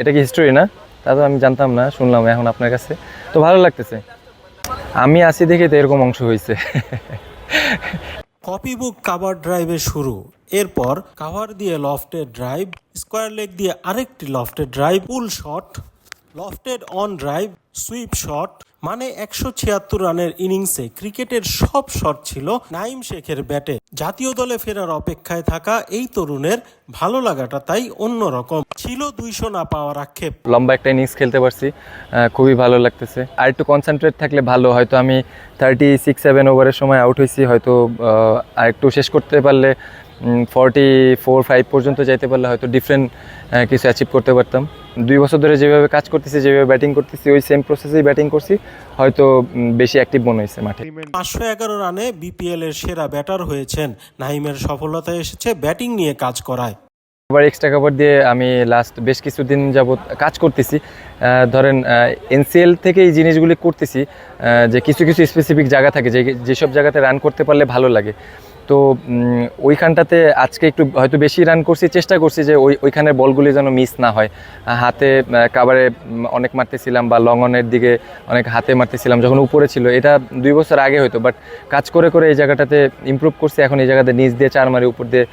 এটা কি হিস্টোরি না? তা তো আমি জানতাম না, শুনলাম এখন আপনার কাছে। তো ভালো লাগতেছে। আমি আসি দেখে তো এরকম অংশ হয়েছে কপি বুক কাভার ড্রাইভে শুরু। এরপর কাভার দিয়ে লফটেড ড্রাইভ স্কোয়ার লেগ দিয়ে আরেকটি lofted drive pull shot lofted on drive sweep shot মানে একশো ছিয়াত্তর রানের ইনিংসে ক্রিকেটের সব শট ছিল নাইম শেখের ব্যাটে। জাতীয় দলে ফেরার অপেক্ষায় থাকা এই তরুণের ভালো লাগাটা তাই অন্যরকম ছিল দুইশো না পাওয়ার আক্ষেপ। লম্বা একটা ইনিংস খেলতে পারছি খুবই ভালো লাগতেছে। আর একটু কনসেন্ট্রেট থাকলে ভালো হয়তো আমি থার্টি সিক্স সেভেন ওভারের সময় আউট হয়েছি হয়তো আর একটু শেষ করতে পারলে ফর্টি ফোর ফাইভ পর্যন্ত যাইতে পারলে হয়তো ডিফারেন্ট কিছু অ্যাচিভ করতে পারতাম। দুই বছর ধরে যেভাবে কাজ করতেছি যেভাবে ব্যাটিং করতেছি ওই সেম প্রসেসেই ব্যাটিং করছি হয়তো বেশি অ্যাক্টিভ মনে হয়েছে মাঠে। পাঁচশো এগারো রানে বিপিএল এর সেরা ব্যাটার হয়েছেন নাহিমের সফলতা এসেছে ব্যাটিং নিয়ে কাজ করায়। আবার এক্সট্রা কাভার দিয়ে আমি লাস্ট বেশ কিছুদিন যাবত কাজ করতেছি। ধরেন এনসিএল থেকে এই জিনিসগুলি করতেছি যে কিছু কিছু স্পেসিফিক জায়গা থাকে, যে যেসব জায়গাতে রান করতে পারলে ভালো লাগে। তো ওইখানটাতে আজকে একটু হয়তো বেশি রান করছি, চেষ্টা করছি যে ওই, ওইখানের বলগুলি যেন মিস না হয়। হাতে কাবারে অনেক মারতেছিলাম বা লং অনের দিকে অনেক হাতে মারতেছিলাম, যখন উপরে ছিল, এটা দুই বছর আগে হয়তো বাট কাজ করে করে এই জায়গাটাতে ইমপ্রুভ করছি, এখন এই জায়গাতে নিচ দিয়ে চার মারি উপর দিয়ে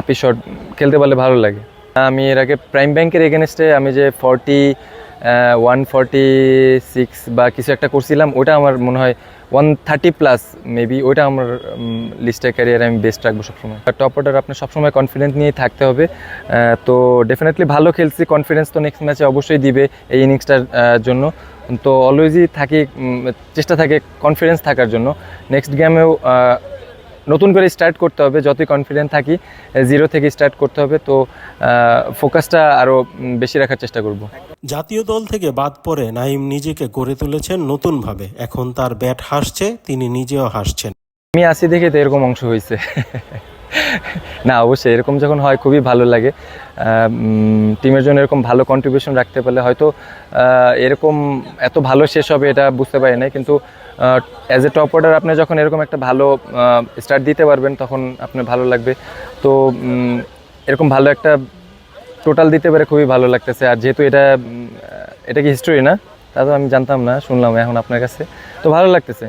আপি শট খেলতে পারলে ভালো লাগে। আমি এর আগে প্রাইম ব্যাংকের এগেনস্টে আমি যে ফর্টি ওয়ান ফর্টি সিক্স বা কিছু একটা করছিলাম ওটা আমার মনে হয় ওয়ান থার্টি প্লাস মেবি ওটা আমার লিস্টের ক্যারিয়ারে আমি বেস্ট রাখব সবসময়। টপ অর্ডার আপনার সবসময় কনফিডেন্স নিয়েই থাকতে হবে। তো ডেফিনেটলি ভালো খেলছি কনফিডেন্স তো নেক্সট ম্যাচে অবশ্যই দিবে এই ইনিংসটার জন্য। তো অলওয়েজই থাকি চেষ্টা থাকে কনফিডেন্স থাকার জন্য। নেক্সট গেমেও নতুন করে স্টার্ট করতে হবে যতই কনফিডেন্ট থাকি জিরো থেকে স্টার্ট করতে হবে তো ফোকাসটা আরও বেশি রাখার চেষ্টা করব। জাতীয় দল থেকে বাদ পড়ে নাইম নিজেকে গড়ে তুলেছেন নতুনভাবে। এখন তার ব্যাট হাসছে তিনি নিজেও হাসছেন। আমি আসি দেখে তো এরকম অংশ হয়েছে না, অবশ্যই এরকম যখন হয় খুবই ভালো লাগে। টিমের জন্য এরকম ভালো কন্ট্রিবিউশন রাখতে পারলে হয়তো এরকম এত ভালো শেষ হবে এটা বুঝতে পারি না কিন্তু অ্যাজ এ টপ অর্ডার আপনি যখন এরকম একটা ভালো স্টার্ট দিতে পারবেন, তখন আপনার ভালো লাগবে। তো এরকম ভালো একটা টোটাল দিতে পারে খুবই ভালো লাগতেছে। আর যেহেতু এটা এটা কি হিস্টোরি না? তা তো আমি জানতাম না, শুনলাম এখন আপনার কাছে। তো ভালো লাগতেছে।